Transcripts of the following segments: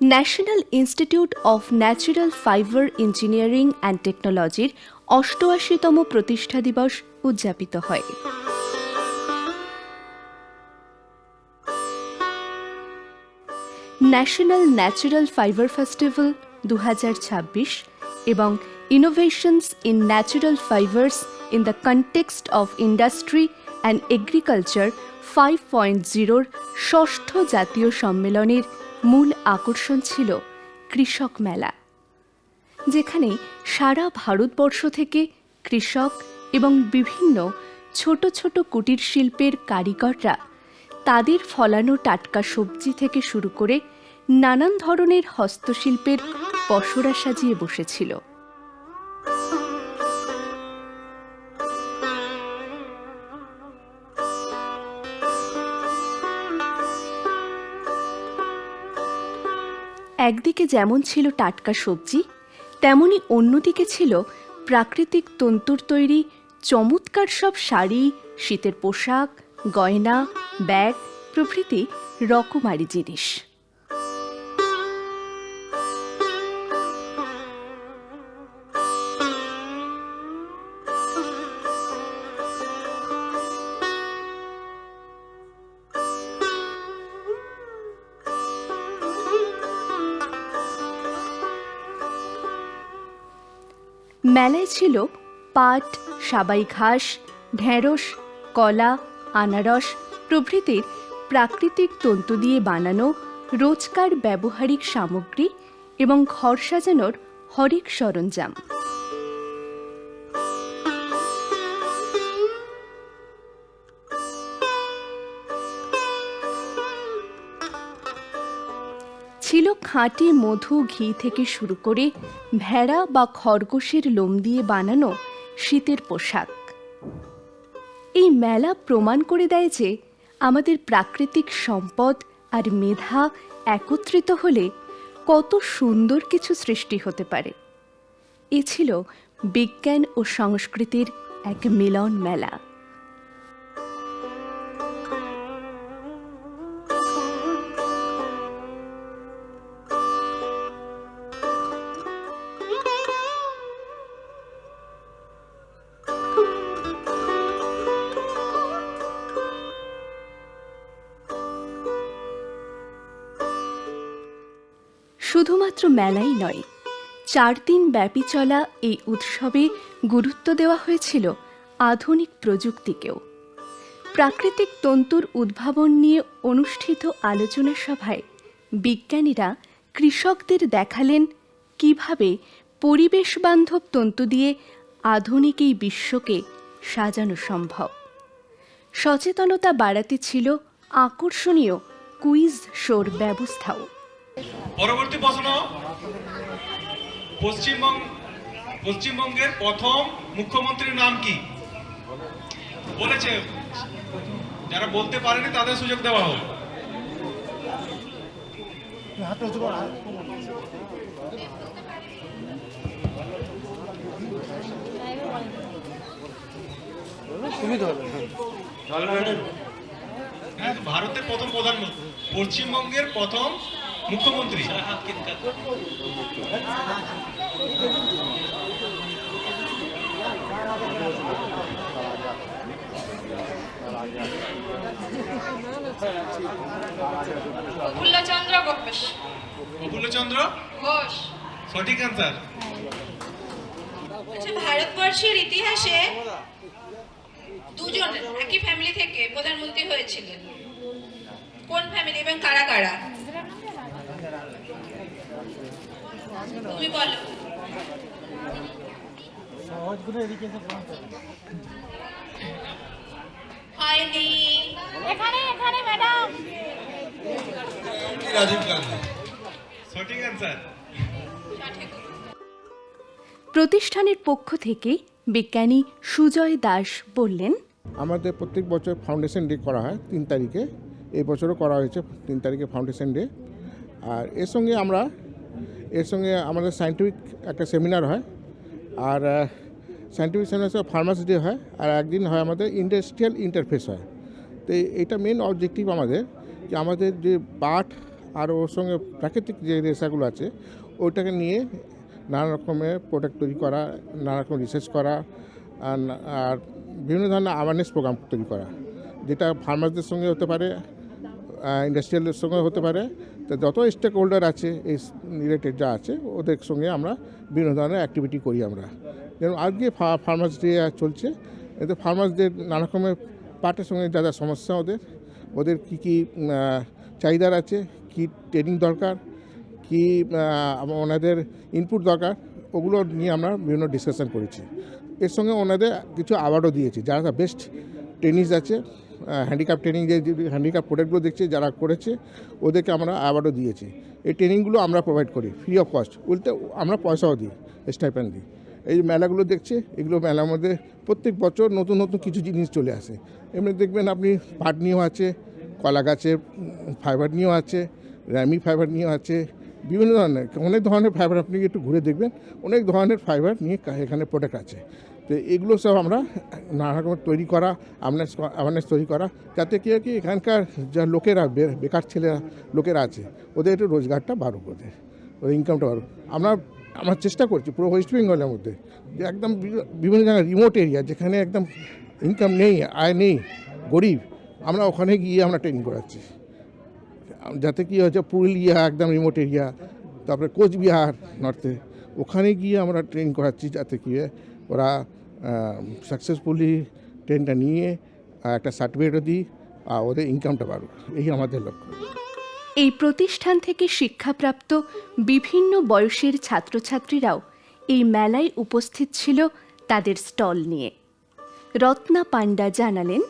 National institute of natural fibre engineering and টেকনোলজির অষ্টআশিতম প্রতিষ্ঠা দিবস উদযাপিত হয়। ন্যাশনাল ন্যাচারাল ফাইবার ফেস্টিভ্যাল দু হাজার ছাব্বিশ এবং innovations in natural fibres in the context of industry and agriculture five point জিরোর ষষ্ঠ জাতীয় সম্মেলনের মূল আকর্ষণ ছিল কৃষক মেলা, যেখানে সারা ভারতবর্ষ থেকে কৃষক এবং বিভিন্ন ছোট ছোট কুটির শিল্পের কারিগররা তাদের ফলানো টাটকা সবজি থেকে শুরু করে নানান ধরনের হস্তশিল্পের পসরা সাজিয়ে বসেছিল। একদিকে যেমন ছিল টাটকা সবজি, তেমনি অন্যদিকে ছিল প্রাকৃতিক তন্তুর তৈরি, চমৎকার সব শাড়ি, শীতের পোশাক, গয়না, ব্যাগ প্রভৃতি রকমারি জিনিস। মেলায় ছিল পাট, সাবাই ঘাস, ঢেঁড়স, কলা, আনারস প্রভৃতির প্রাকৃতিক তন্তু দিয়ে বানানো রোজকার ব্যবহারিক সামগ্রী এবং ঘর সাজানোর হরেক সরঞ্জাম। খাঁটি মধু ঘি থেকে শুরু করে ভেড়া বা খরগোশের লোম দিয়ে বানানো শীতের পোশাক। এই মেলা প্রমাণ করে দেয় যে আমাদের প্রাকৃতিক সম্পদ আর মেধা একত্রিত হলে কত সুন্দর কিছু সৃষ্টি হতে পারে। এ ছিল বিজ্ঞান ও সংস্কৃতির এক মিলন মেলা। শুধুমাত্র মেলাই নয়। চার দিন ব্যাপী চলা এই উৎসবে গুরুত্ব দেওয়া হয়েছিল আধুনিক প্রযুক্তিকেও। প্রাকৃতিক তন্তুর উদ্ভাবন নিয়ে অনুষ্ঠিত আলোচনা সভায় বিজ্ঞানীরা কৃষকদের দেখালেন কীভাবে পরিবেশ বান্ধব তন্তু দিয়ে আধুনিক এই বিশ্বকে সাজানো সম্ভব। সচেতনতা বাড়াতে ছিল আকর্ষণীয় কুইজ শোর ব্যবস্থাও। পরবর্তী প্রশ্ন। পশ্চিমবঙ্গ পশ্চিমবঙ্গের প্রথম মুখ্যমন্ত্রীর নাম কি? বলেছে যারা বলতে পারেনি তাদের সুযোগ দেওয়া হোক। হ্যাঁ, ভারতের প্রথম প্রধানমন্ত্রী। পশ্চিমবঙ্গের প্রথম মুখ্যমন্ত্রী? প্রফুল্লচন্দ্র ঘোষ। প্রফুল্লচন্দ্র ঘোষ। সঠিক আচ্ছা ভারতবর্ষের ইতিহাসে দুজন একই ফ্যামিলি থেকে প্রধানমন্ত্রী হয়েছিলেন। কোন ফ্যামিলি এবং কারা কারা? প্রতিষ্ঠানের পক্ষ থেকে বিজ্ঞানী সুজয় দাস বললেন, আমাদের প্রত্যেক বছর ফাউন্ডেশন ডে করা হয়, তিন তারিখে। এই বছরও করা হয়েছে তিন তারিখে ফাউন্ডেশন ডে। আর এর সঙ্গে আমরা এর সঙ্গে আমাদের সায়েন্টিফিক একটা সেমিনার হয়। আর সায়েন্টিফিক সেমিনার ফার্মার্স ডে হয়, আর একদিন হয় আমাদের ইন্ডাস্ট্রিয়াল ইন্টারফেস হয়। তো এইটা মেন অবজেক্টিভ আমাদের, যে আমাদের যে পাট আর ওর সঙ্গে প্রাকৃতিক যে রেশাগুলো আছে, ওইটাকে নিয়ে নানা রকমের প্রোডাক্ট তৈরি করা, নানা রকম রিসার্চ করা, আর বিভিন্ন ধরনের অ্যাওয়ারনেস প্রোগ্রাম তৈরি করা, যেটা ফার্মারদের সঙ্গে হতে পারে ইন্ডাস্ট্রিয়ালের সঙ্গে হতে পারে তো যত স্টেক হোল্ডার আছে, এই রিলেটেড যা আছে, ওদের সঙ্গে আমরা বিভিন্ন ধরনের অ্যাক্টিভিটি করি আমরা। যেমন আজকে ফার্মার্স ডে চলছে, এতে ফার্মার্সদের নানা রকমের পার্টের সঙ্গে যা যা সমস্যা ওদের ওদের কী কী চাহিদার আছে, কী ট্রেনিং দরকার, কি ওনাদের ইনপুট দরকার, ওগুলো নিয়ে আমরা বিভিন্ন ডিসকাশন করেছি। এর সঙ্গে ওনাদের কিছু অ্যাওয়ার্ডও দিয়েছি, যারা বেস্ট টেনিস আছে হ্যান্ডিক্যাপ ট্রেনিং যে হ্যান্ডিক্যাপ প্রোডাক্টগুলো দেখছে, যারা করেছে, ওদেরকে আমরা অ্যাওয়ার্ডও দিয়েছি। এই ট্রেনিংগুলো আমরা প্রোভাইড করি ফ্রি অফ কস্ট বলতে আমরা পয়সাও দিই স্টাইপেন্ড দিই। এই যে মেলাগুলো দেখছে, এগুলো মেলার মধ্যে প্রত্যেক বছর নতুন নতুন কিছু জিনিস চলে আসে। এমনি দেখবেন আপনি পাট নিয়েও আছে কলা গাছের ফাইবার নিয়েও আছে, র্যামি ফাইবার নিয়েও আছে, বিভিন্ন ধরনের, অনেক ধরনের ফাইবার আপনি একটু ঘুরে দেখবেন, অনেক ধরনের ফাইবার নিয়ে এখানে প্রোডাক্ট আছে। তো এগুলো সব আমরা নানা রকমের তৈরি করা অ্যাওয়ারনেস অ্যাওয়ারনেস তৈরি করা, যাতে কি কি এখানকার যা লোকেরা বেকার ছেলেরা, লোকেরা আছে, ওদের একটু রোজগারটা বাড়ুক ওদের ওদের ইনকামটা বাড়ুক। আমরা আমরা চেষ্টা করছি পুরো ওয়েস্ট বেঙ্গলের মধ্যে, যে একদম বিভিন্ন জায়গায় রিমোট এরিয়া যেখানে একদম ইনকাম নেই, আয় নেই, গরিব, আমরা ওখানে গিয়ে আমরা ট্রেনিং করাচ্ছি। যাতে কি হচ্ছে পুরুলিয়া একদম রিমোট এরিয়া তারপরে কোচবিহার নর্থে ওখানে গিয়ে আমরা ট্রেনিং করাচ্ছি যাতে কি ওরা সাকসেসফুলি ট্রেনটা নিয়ে একটা সার্টিফিকেটও দিই আর ওদের ইনকামটা বাড়ুক। এই আমাদের লক্ষ্য। এই প্রতিষ্ঠান থেকে শিক্ষাপ্রাপ্ত বিভিন্ন বয়সের ছাত্রছাত্রীরাও এই মেলায় উপস্থিত ছিল তাদের স্টল নিয়ে। রত্না পাণ্ডা জানালেন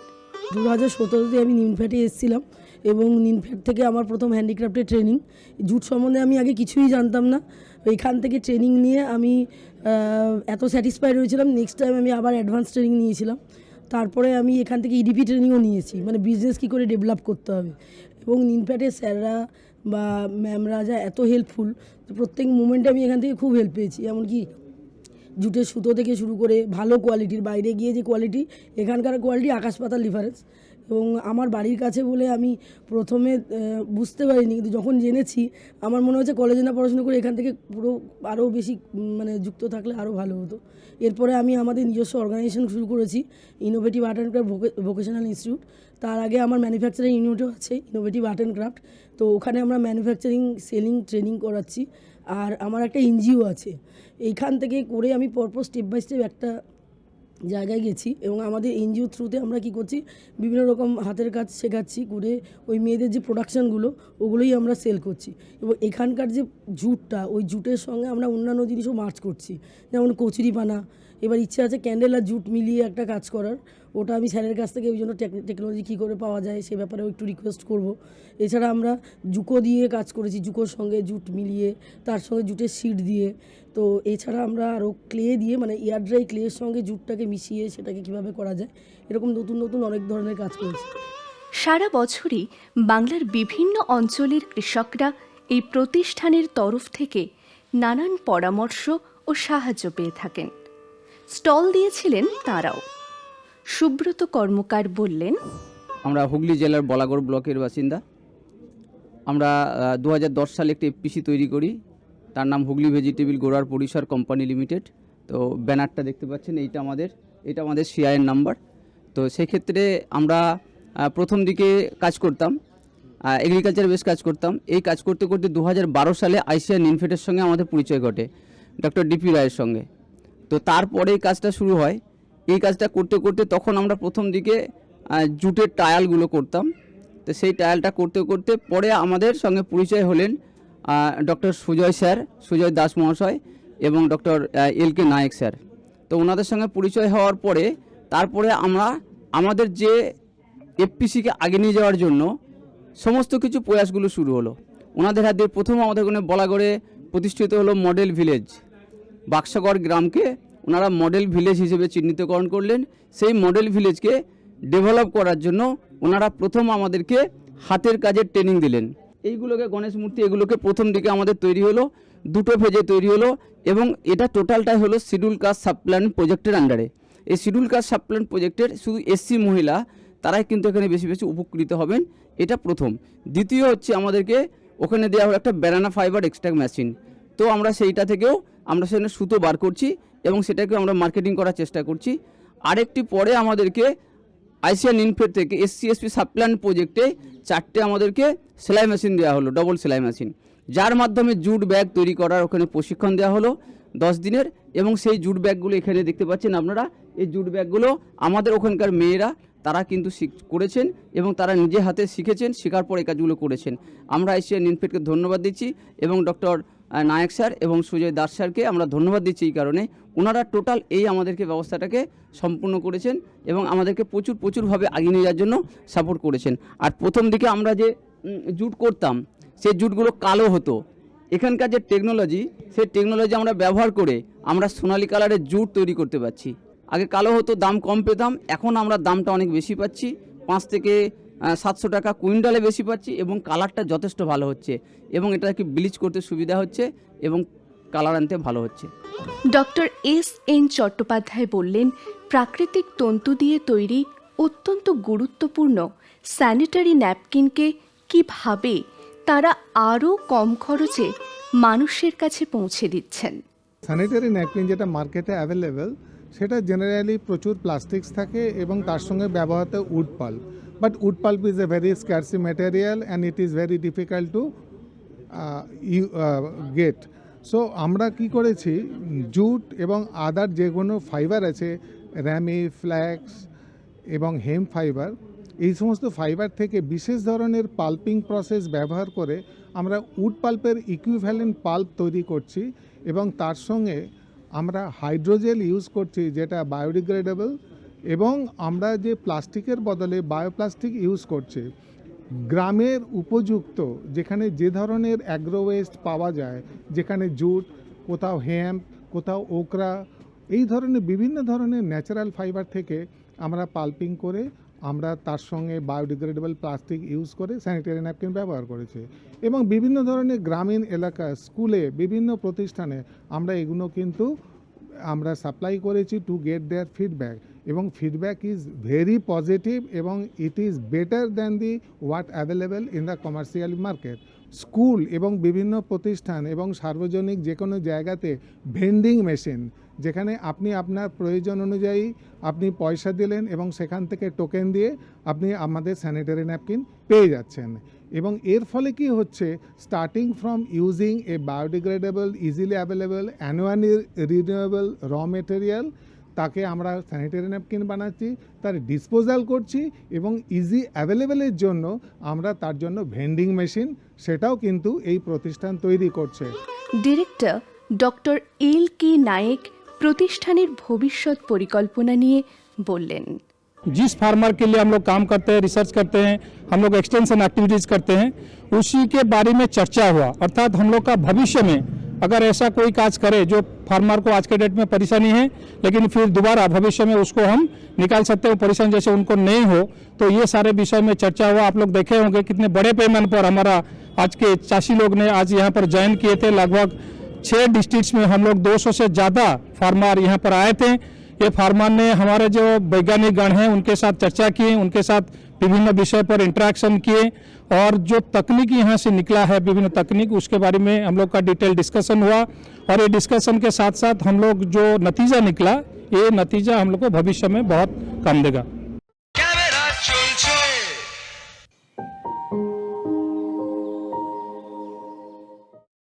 দু হাজার সতেরোতে আমি নিমফ্যাটে এসেছিলাম এবং নিমফ্যাট থেকে আমার প্রথম হ্যান্ডিক্রাফটের ট্রেনিং জুট সম্বন্ধে আমি আগে কিছুই জানতাম না। এখান থেকে ট্রেনিং নিয়ে আমি এত স্যাটিসফাইড হয়েছিলাম। নেক্সট টাইম আমি আবার অ্যাডভান্স ট্রেনিং নিয়েছিলাম। তারপরে আমি এখান থেকে ইডিপি ট্রেনিংও নিয়েছি। মানে বিজনেস কী করে ডেভেলপ করতে হবে। এবং নিমফ্যাটের স্যাররা বা ম্যামরা যা এত হেল্পফুল প্রত্যেক মুমেন্টে আমি এখান থেকে খুব হেল্প পেয়েছি। এমনকি জুটের সুতো থেকে শুরু করে ভালো কোয়ালিটির বাইরে গিয়ে যে কোয়ালিটি এখানকার কোয়ালিটি আকাশ পাতাল ডিফারেন্স এবং আমার বাড়ির কাছে বলে আমি প্রথমে বুঝতে পারিনি। কিন্তু যখন জেনেছি, আমার মনে হচ্ছে কলেজে না পড়াশোনা করে এখান থেকে পুরো আরও বেশি মানে যুক্ত থাকলে আরও ভালো হতো। এরপরে আমি আমাদের নিজস্ব অর্গানাইজেশন শুরু করেছি innovative art and craft vocational institute তার আগে আমার ম্যানুফ্যাকচারিং ইউনিটও আছে ইনোভেটিভ আর্ট অ্যান্ড ক্রাফট তো ওখানে আমরা ম্যানুফ্যাকচারিং সেলিং ট্রেনিং করাচ্ছি। আর আমার একটা এনজিও আছে। এইখান থেকে করে আমি পরপর স্টেপ বাই স্টেপ একটা জায়গায় গেছি এবং আমাদের এনজিও থ্রুতে আমরা কি করছি, বিভিন্ন রকম হাতের কাজ শেখাচ্ছি করে ওই মেয়েদের যে প্রোডাকশানগুলো ওগুলোই আমরা সেল করছি। এবং এখানকার যে জুটটা, ওই জুটের সঙ্গে আমরা অন্যান্য জিনিসও মার্চ করছি। যেমন কচুরিপানা, এবার ইচ্ছে আছে ক্যান্ডেল আর জুট মিলিয়ে একটা কাজ করার। ওটা আমি স্যারের কাছ থেকে, ওই জন্য টেকনোলজি কী করে পাওয়া যায় সে ব্যাপারেও একটু রিকোয়েস্ট করব। এছাড়া আমরা জুকো দিয়ে কাজ করেছি, জুকোর সঙ্গে জুট মিলিয়ে, তার সঙ্গে জুটের শিট দিয়ে। তো এছাড়া আমরা আরও ক্লে দিয়ে মানে এয়ার ড্রাই ক্লের সঙ্গে জুটটাকে মিশিয়ে সেটাকে কীভাবে করা যায়, এরকম নতুন নতুন অনেক ধরনের কাজ করেছি। সারা বছরই বাংলার বিভিন্ন অঞ্চলের কৃষকরা এই প্রতিষ্ঠানের তরফ থেকে নানান পরামর্শ ও সাহায্য পেয়ে থাকেন। স্টল দিয়েছিলেন তারাও। সুব্রত কর্মকার বললেন, আমরা হুগলি জেলার বলাগড় ব্লকের বাসিন্দা। আমরা দু সালে একটি এপিসি তৈরি করি। তার নাম হুগলি ভেজিটেবিল গোড়ার পরিসর কোম্পানি লিমিটেড। তো ব্যানারটা দেখতে পাচ্ছেন, এইটা আমাদের, এটা আমাদের সিআইয়ের নাম্বার। তো সেক্ষেত্রে আমরা প্রথম দিকে কাজ করতাম এগ্রিকালচার বেশ কাজ করতাম। এই কাজ করতে করতে দু হাজার বারো সালে আইসিআর নিনফেটের সঙ্গে আমাদের পরিচয় ঘটে ডক্টর ডিপি রায়ের সঙ্গে। তো তারপরে এই কাজটা শুরু হয় এই কাজটা করতে করতে তখন আমরা প্রথম দিকে জুটের টায়ালগুলো করতাম। তো সেই টায়ালটা করতে করতে পরে আমাদের সঙ্গে পরিচয় হলেন ডক্টর সুজয় স্যার, সুজয় দাস মহাশয় এবং doctor L K Nayak sir. তো ওনাদের সঙ্গে পরিচয় হওয়ার পরে তারপরে আমরা আমাদের যে এফপিসিকে আগে নিয়ে যাওয়ার জন্য সমস্ত কিছু প্রয়াসগুলো শুরু হলো। ওনাদের হাত প্রথম আমাদের ওখানে বলাগড়ে প্রতিষ্ঠিত হলো মডেল ভিলেজ, বাক্সাগড় গ্রামকে ওনারা মডেল ভিলেজ হিসেবে চিহ্নিতকরণ করলেন। সেই মডেল ভিলেজকে ডেভেলপ করার জন্য ওনারা প্রথম আমাদেরকে হাতের কাজের ট্রেনিং দিলেন। এইগুলোকে গণেশ মূর্তি, এগুলোকে প্রথম দিকে আমাদের তৈরি হলো, দুটো ফেজে তৈরি হলো এবং এটা টোটালটাই হলো শিডিউল কাস্ট সাবপ্ল্যান প্রজেক্টের আন্ডারে এই শিডিউল কাস্ট সাবপ্ল্যান প্রজেক্টের শুধু এসসি মহিলা, তারাই কিন্তু এখানে বেশি বেশি উপকৃত হবেন। এটা প্রথম। দ্বিতীয় হচ্ছে আমাদেরকে ওখানে দেওয়া হলো একটা ব্যানানা ফাইবার এক্সট্রাক্ট মেশিন তো আমরা সেইটা থেকেও, আমরা সেখানে সুতো বার করছি। এবং সেটাকে আমরা মার্কেটিং করার চেষ্টা করছি। আরেকটি পরে আমাদেরকে আইসিআর ইনফেড থেকে এসসি এসপি সাপ্লান প্রজেক্টে চারটে আমাদেরকে সেলাই মেশিন দেওয়া হলো ডবল সেলাই মেশিন যার মাধ্যমে জুট ব্যাগ তৈরি করার ওখানে প্রশিক্ষণ দেওয়া হলো দশ দিনের এবং সেই জুট ব্যাগগুলো এখানে দেখতে পাচ্ছেন আপনারা। এই জুট ব্যাগগুলো আমাদের ওখানকার মেয়েরা, তারা কিন্তু করেছেন এবং তারা নিজে হাতে শিখেছেন, শেখার পর এই কাজগুলো করেছেন। আমরা এশিয়ান ইনফেডকে ধন্যবাদ দিচ্ছি এবং ডক্টর নায়ক স্যার এবং সুজয় দাস স্যারকে আমরা ধন্যবাদ দিচ্ছি এই কারণে। ওনারা টোটাল এই আমাদেরকে ব্যবস্থাটাকে সম্পূর্ণ করেছেন এবং আমাদেরকে প্রচুর প্রচুরভাবে আগিয়ে নিয়ে যাওয়ার জন্য সাপোর্ট করেছেন। আর প্রথম দিকে আমরা যে জুট করতাম সেই জুটগুলো কালো হতো। এখানকার যে টেকনোলজি সেই টেকনোলজি আমরা ব্যবহার করে আমরা সোনালি কালারের জুট তৈরি করতে পারছি। আগে কালো হতো, দাম কম পেতাম, এখন আমরা দামটা অনেক বেশি পাচ্ছি। পাঁচ থেকে সাতশো টাকা কুইন্টালে বেশি পাচ্ছি এবং কালারটা যথেষ্ট ভালো হচ্ছে এবং এটাকে ব্লিচ করতে সুবিধা হচ্ছে এবং কালার আনতে ভালো হচ্ছে। ডক্টর এস এন চট্টোপাধ্যায় বললেন প্রাকৃতিক তন্তু দিয়ে তৈরি অত্যন্ত গুরুত্বপূর্ণ স্যানিটারি ন্যাপকিনকে কীভাবে তারা আরও কম খরচে মানুষের কাছে পৌঁছে দিচ্ছেন। স্যানিটারি ন্যাপকিন যেটা মার্কেটে অ্যাভেলেবেল সেটা জেনারেলি প্রচুর প্লাস্টিক্স থাকে এবং তার সঙ্গে ব্যবহৃত wood pulp. But wood pulp is a very scarcity material and it is very difficult to you get so আমরা কি করেছি? জুট এবং আদার যে কোনো ফাইবার আছে, র্যামি ফ্ল্যাক্স এবং হেম ফাইবার এই সমস্ত ফাইবার থেকে বিশেষ ধরনের পাল্পিং প্রসেস ব্যবহার করে আমরা উড পাল্পের ইকুইভ্যালেন্ট পাল্প তৈরি করছি এবং তার সঙ্গে আমরা হাইড্রোজেল ইউজ করছি যেটা বায়োডিগ্রেডেবল এবং আমরা যে প্লাস্টিকের বদলে বায়োপ্লাস্টিক ইউজ করছি, গ্রামের উপযুক্ত, যেখানে যে ধরনের অ্যাগ্রো ওয়েস্ট পাওয়া যায়, যেখানে জুট, কোথাও হ্যাম্প কোথাও ওকরা এই ধরনের বিভিন্ন ধরনের ন্যাচারাল ফাইবার থেকে আমরা পাল্পিং করে আমরা তার সঙ্গে বায়োডিগ্রেডেবল প্লাস্টিক ইউজ করে স্যানিটারি ন্যাপকিন ব্যবহার করেছি। এবং বিভিন্ন ধরনের গ্রামীণ এলাকা, স্কুলে, বিভিন্ন প্রতিষ্ঠানে আমরা এগুলো কিন্তু আমরা সাপ্লাই করেছি টু গেট দেয়ার ফিডব্যাক এবং ফিডব্যাক ইজ ভেরি পজিটিভ এবং it is better than the what available in the commercial market school এবং বিভিন্ন প্রতিষ্ঠান এবং সার্বজনিক যে কোনো জায়গাতে ভেন্ডিং মেশিন যেখানে আপনি আপনার প্রয়োজন অনুযায়ী আপনি পয়সা দিলেন এবং সেখান থেকে টোকেন দিয়ে আপনি আমাদের স্যানিটারি ন্যাপকিন পেয়ে যাচ্ছেন। এবং এর ফলে কি হচ্ছে? Starting from using a biodegradable easily available annually renewable raw material তাকে আমরা স্যানিটারি ন্যাপকিন বানাচ্ছি তার ডিসপোজাল করছি এবং ইজি অ্যাভেলেবেলের জন্য আমরা তার জন্য ভেন্ডিং মেশিন সেটাও কিন্তু এই প্রতিষ্ঠান তৈরি করছে director doctor L K Nayak প্রতিষ্ঠানের ভবিষ্যৎ পরিকল্পনা নিয়ে বললেন जिस फार्मर के लिए हम लोग काम करते हैं रिसर्च करते हैं हम लोग एक्सटेंशन एक्टिविटीज़ करते हैं उसी के बारे में चर्चा हुआ अर्थात हम लोग का भविष्य में अगर ऐसा कोई काज करे जो फार्मर को आज के डेट में परेशानी है, लेकिन फिर दोबारा भविष्य में उसको हम निकाल सकते हैं परेशानी जैसे उनको नहीं हो तो ये सारे विषय में चर्चा हुआ। आप लोग देखे होंगे कितने बड़े पैमाने पर हमारा आज के चाषी लोग ने आज यहाँ पर ज्वाइन किए थे। लगभग छः डिस्ट्रिक्ट में हम लोग 200 से ज़्यादा फार्मर यहाँ पर आए थे। ये फार्मर ने हमारे जो वैज्ञानिक गण हैं, उनके साथ चर्चा की, उनके साथ विभिन्न विषय पर इंट्रैक्शन किए और जो तकनीक यहाँ से निकला है, विभिन्न तकनीक, उसके बारे में हम लोग का डिटेल डिस्कशन हुआ और ये डिस्कशन के साथ साथ हम लोग जो नतीजा निकला, ये नतीजा हम लोग को भविष्य में बहुत काम देगा।